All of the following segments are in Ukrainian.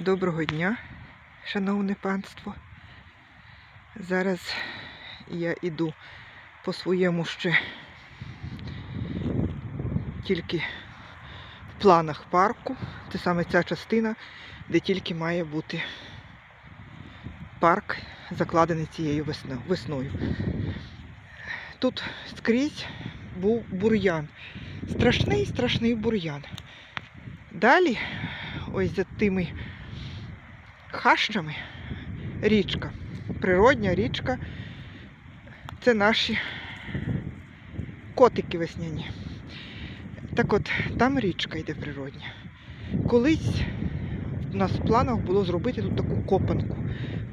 Доброго дня, шановне панство. Зараз я йду по своєму ще тільки в планах парку. Це саме ця частина, де тільки має бути парк, закладений цією весною. Тут скрізь був бур'ян. Страшний, страшний бур'ян. Далі, ось за тими хащами річка. Природня річка. Це наші котики весняні. Так от, там річка йде природня. Колись у нас в планах було зробити тут таку копанку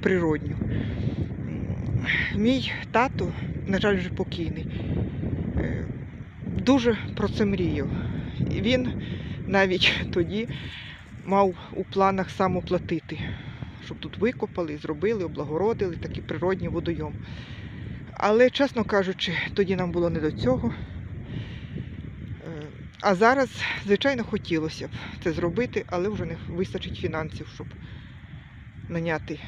природню. Мій тато, на жаль, вже покійний, е, дуже про це мріяв. Він навіть тоді мав у планах сам оплатити, щоб тут викопали, зробили, облагородили такий природній водойом. Але, чесно кажучи, тоді нам було не до цього. Е, А зараз, звичайно, хотілося б це зробити, але вже не вистачить фінансів, щоб наняти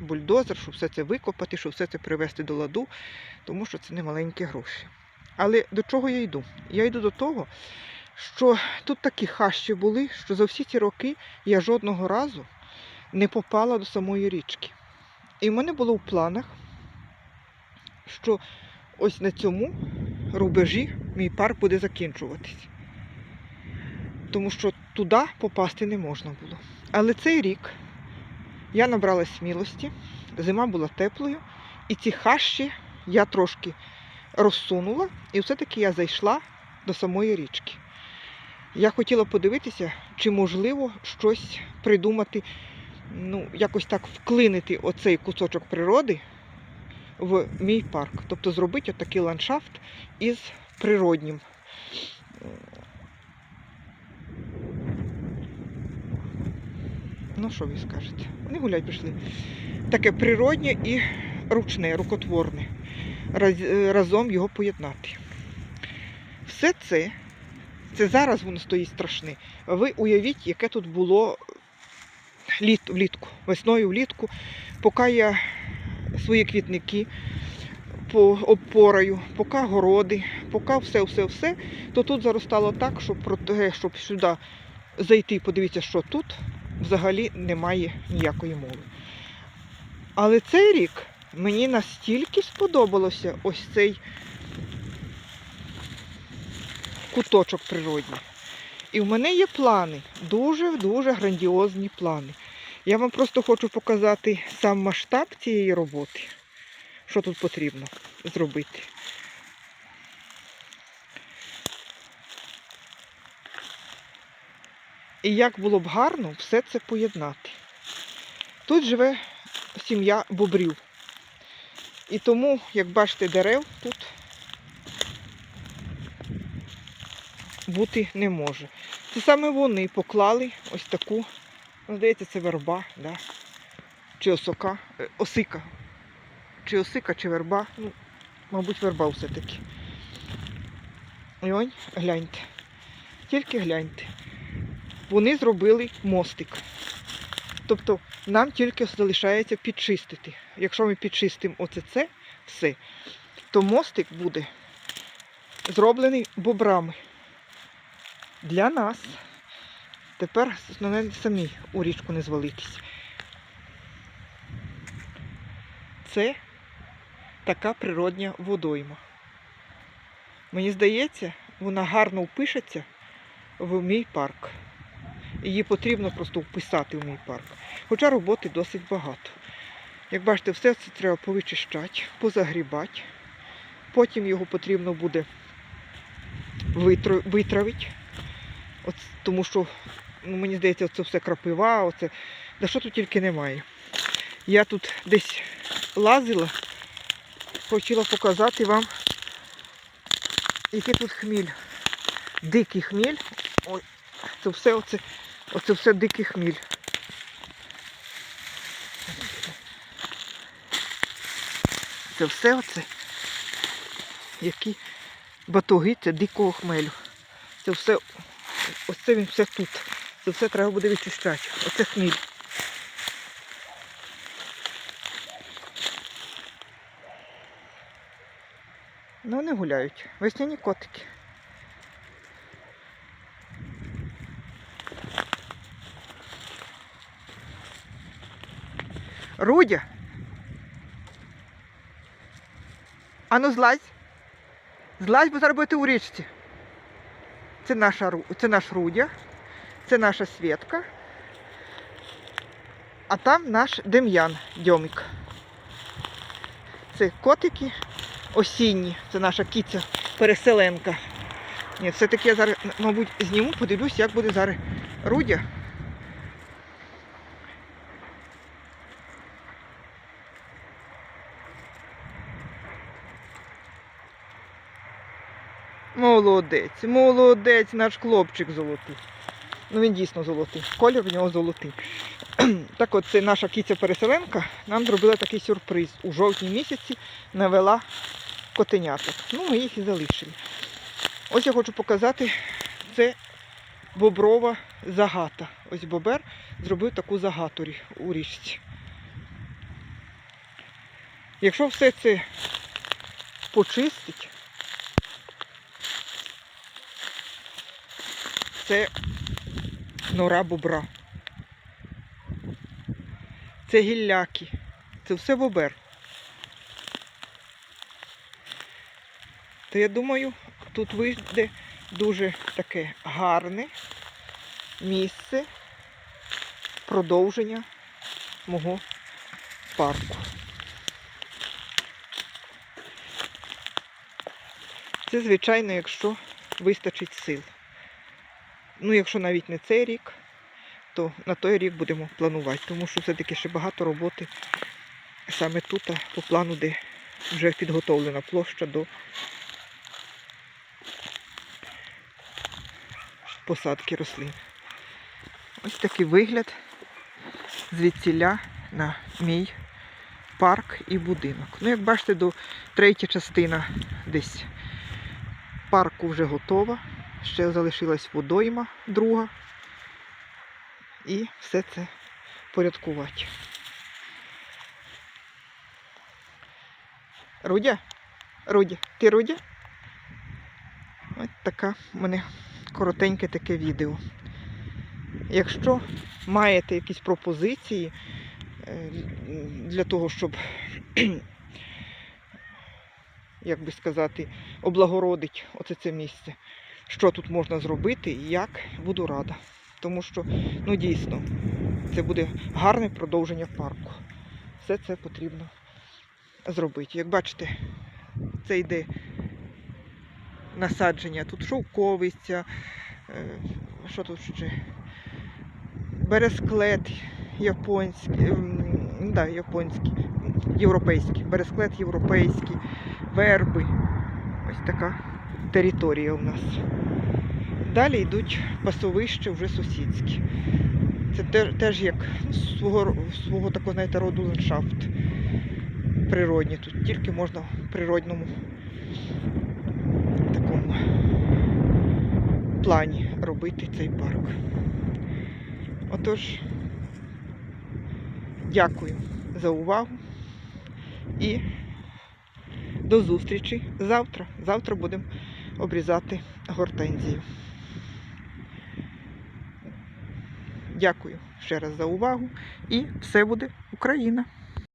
бульдозер, щоб все це викопати, щоб все це привести до ладу, тому що це не маленькі гроші. Але до чого я йду? Я йду до того, що тут такі хащі були, що за всі ці роки я жодного разу не попала до самої річки. І в мене було в планах, що ось на цьому рубежі мій парк буде закінчуватись. Тому що туди попасти не можна було. Але цей рік я набрала смілості, зима була теплою, і ці хащі я трошки розсунула, і все-таки я зайшла до самої річки. Я хотіла подивитися, чи можливо щось придумати, ну, якось так вклинити оцей кусочок природи в мій парк. Тобто зробити отакий ландшафт із природнім. Ну, що ви скажете? Вони гулять пішли. Таке природнє і ручне, рукотворне. Раз- е, разом його поєднати. Все це це зараз воно стоїть страшне. Ви уявіть, яке тут було літ, влітку, весною влітку, поки я свої квітники по- обпораю, поки городи, поки все-все-все, то тут заростало так, що про те, щоб сюди зайти, подивіться, що тут взагалі немає ніякої мови. Але цей рік мені настільки сподобалося ось цей куточок природній. І в мене є плани, дуже-дуже грандіозні плани. Я вам просто хочу показати сам масштаб цієї роботи, що тут потрібно зробити. І як було б гарно все це поєднати. Тут живе сім'я бобрів. І тому, як бачите, дерев тут бути не може. Це саме вони поклали ось таку, ну, здається, це верба, да? чи осока, е, осика. Чи осика, чи верба. Ну, мабуть, верба все-таки. І ось, гляньте. Тільки гляньте. Вони зробили мостик. Тобто нам тільки залишається підчистити. Якщо ми підчистимо оце це все, то мостик буде зроблений бобрами для нас. Тепер основне самі у річку не звалитись. Це така природня водойма. Мені здається, вона гарно впишеться в мій парк. Її потрібно просто вписати в мій парк. Хоча роботи досить багато. Як бачите, все це треба повичищати, позагрібати. Потім його потрібно буде витравити. От, тому що, ну, мені здається, це все крапива, оце. Да що тут тільки немає. Я тут десь лазила, хотіла показати вам, який тут хміль. Дикий хміль. Ой, це все оце, оце все дикий хміль. Це все оце, які батоги, це дикого хмелю. Це все, Ось це він все тут. Це все треба буде відчищати. Оце хміль. Ну, не гуляють. Весняні котики. Рудя. Ану злазь. Злазь, бо зараз будете у річці. Це, наша, це наш Рудя, це наша Свєтка. А там наш Дем'ян Дьомик. Це котики осінні, це наша кіця переселенка. Ні, все-таки я зараз, мабуть, зніму, подивлюсь, як буде зараз Рудя. Молодець, молодець, наш хлопчик золотий. Ну він дійсно золотий. Колір в нього золотий. так от це наша кіця-переселенка нам зробила такий сюрприз. У жовтні місяці навела котеняток. Ну, ми їх і залишили. Ось я хочу показати, це боброва загата. Ось бобер зробив таку загату у річці. Якщо все це почистить, це нора бобра. Це гілляки. Це все бобер. То я думаю, тут вийде дуже таке гарне місце продовження мого парку. Це, звичайно, якщо вистачить сил. Ну, якщо навіть не цей рік, то на той рік будемо планувати, тому що все-таки ще багато роботи саме тут, по плану, де вже підготовлена площа до посадки рослин. Ось такий вигляд звідсіля на мій парк і будинок. Ну, як бачите, до третя частина десь парку вже готова. Ще залишилась водойма друга. І все це порядкувати. Рудя? Рудя, ти Рудя? Ось така в мене коротеньке таке відео. Якщо маєте якісь пропозиції е, для того, щоб, як би сказати, облагородити оце це місце, що тут можна зробити і як, буду рада. Тому що, ну дійсно, це буде гарне продовження парку. Все це потрібно зробити. Як бачите, це йде насадження. Тут шовковиця, е, що тут ще? Бересклет японський, ем, да, японський, європейський, бересклет європейський, верби. Ось така територія у нас. Далі йдуть пасовища вже сусідські. Це теж, як свого, свого такого, знаєте, роду ландшафт природній. Тут тільки можна в природному такому плані робити цей парк. Отож, дякую за увагу і до зустрічі завтра. Завтра будемо обрізати гортензію. Дякую ще раз за увагу і все буде Україна!